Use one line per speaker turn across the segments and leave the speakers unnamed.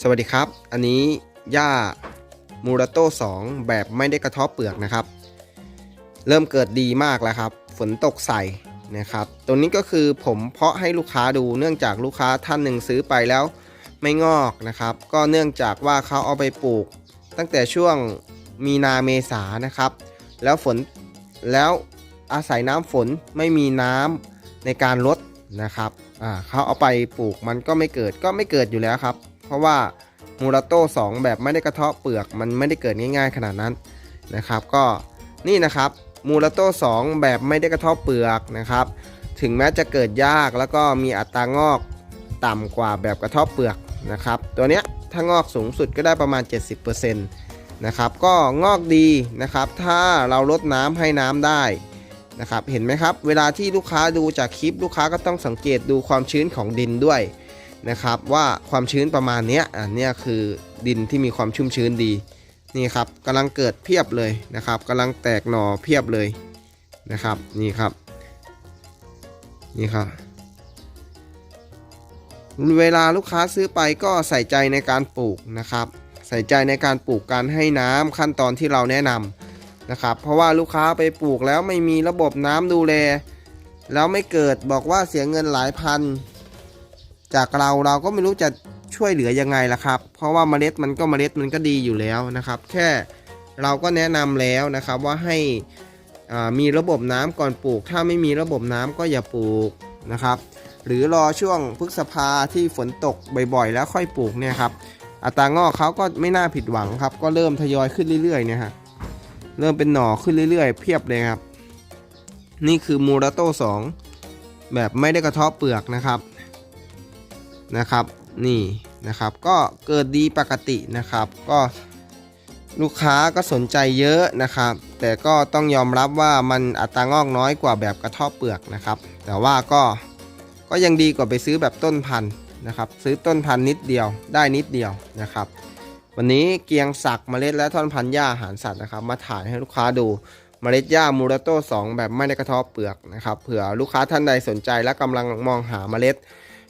สวัสดีครับ อันนี้หญ้ามูราโต้2แบบไม่ได้กระทบเปลือกนะครับ เริ่มเกิดดีมากแล้วครับ ฝนตกใส่นะครับตัวนี้ก็คือผมเพาะให้ลูกค้าดูเนื่องจากลูกค้าท่านหนึ่งซื้อไปแล้วไม่งอกนะครับ ก็เนื่องจากว่าเขาเอาไปปลูก ตั้งแต่ช่วงมีนาเมษานะครับ แล้วฝนแล้วอาศัยน้ำฝนไม่มีน้ำในการลดนะครับเขาเอาไปปลูกมันก็ไม่เกิดก็ไม่เกิดอยู่แล้วครับ เพราะว่ามูราโต้2แบบไม่ได้กระเทาะเปลือกมันไม่ได้เกิดง่ายๆขนาดนั้นนะครับ ก็นี่นะครับมูราโต้2แบบไม่ได้กระเทาะเปลือกนะครับ ถึงแม้จะเกิดยากแล้วก็มีอัตรางอกต่ำกว่าแบบกระเทาะเปลือกนะครับ ตัวเนี้ยถ้างอกสูงสุดก็ได้ประมาณ 70%นะครับก็งอกดีนะครับถ้าเราลดน้ำให้น้ำได้นะครับเห็นไหมครับ เวลาที่ลูกค้าดูจากคลิปลูกค้าก็ต้องสังเกตดูความชื้นของดินด้วย นะครับว่าความชื้นประมาณนี้อันนี้คือดินที่มีความชุ่มชื้นดีนี่ครับกำลังเกิดเพียบเลยนะครับกำลังแตกหน่อเพียบเลยนะครับนี่ครับนี่ครับ เวลาลูกค้าซื้อไปก็ใส่ใจในการปลูกนะครับ ใส่ใจในการปลูกการให้น้ำขั้นตอนที่เราแนะนำนะครับ เพราะว่าลูกค้าไปปลูกแล้วไม่มีระบบน้ำดูแล แล้วไม่เกิดบอกว่าเสียเงินหลายพัน จากเราเราก็ไม่รู้จะช่วยเหลือยังไงล่ะครับ เพราะว่าเมล็ดมันก็เมล็ดมันก็ดีอยู่แล้วนะครับ แค่เราก็แนะนำแล้วนะครับว่าให้มีระบบน้ำก่อนปลูก ถ้าไม่มีระบบน้ำก็อย่าปลูกนะครับ หรือรอช่วงพฤษภาที่ฝนตกบ่อยๆ แล้วค่อยปลูกเนี่ยครับอัตรางอกเขาก็ไม่น่าผิดหวังครับ ก็เริ่มทยอยขึ้นเรื่อยๆเนี่ยฮะเริ่มเป็นหน่อขึ้นเรื่อยๆ เพียบเลยครับ นี่คือมูราโต้2แบบไม่ได้กระเทาะเปลือกนะครับ นะครับนี่นะครับก็เกิดดีปกตินะครับ ก็ลูกค้าก็สนใจเยอะนะครับ แต่ก็ต้องยอมรับว่ามันอัตรางอกน้อยกว่าแบบกระทาะเปลือกนะครับ แต่ว่าก็ก็ยังดีกว่าไปซื้อแบบต้นพันธุ์นะครับซื้อต้นพันธุ์นิดเดียวได้นิดเดียวนะครับ วันนี้เกียงสักเมล็ดและท่อนพันธุ์หญ้าอาหารสัตว์นะครับ มาถ่ายให้ลูกค้าดูเมล็ดหญ้ามูราโต้2แบบไม่ได้กระทาะเปลือกนะครับเผื่อลูกค้าท่านใดสนใจและกำลังมองหาเมล็ด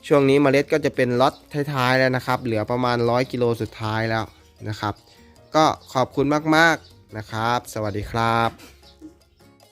ช่วงนี้เมล็ดก็จะเป็นล็อตท้ายๆแล้วนะครับ เหลือประมาณ 100 กิโลสุดท้ายแล้วนะครับ ก็ขอบคุณมากๆนะครับ สวัสดีครับ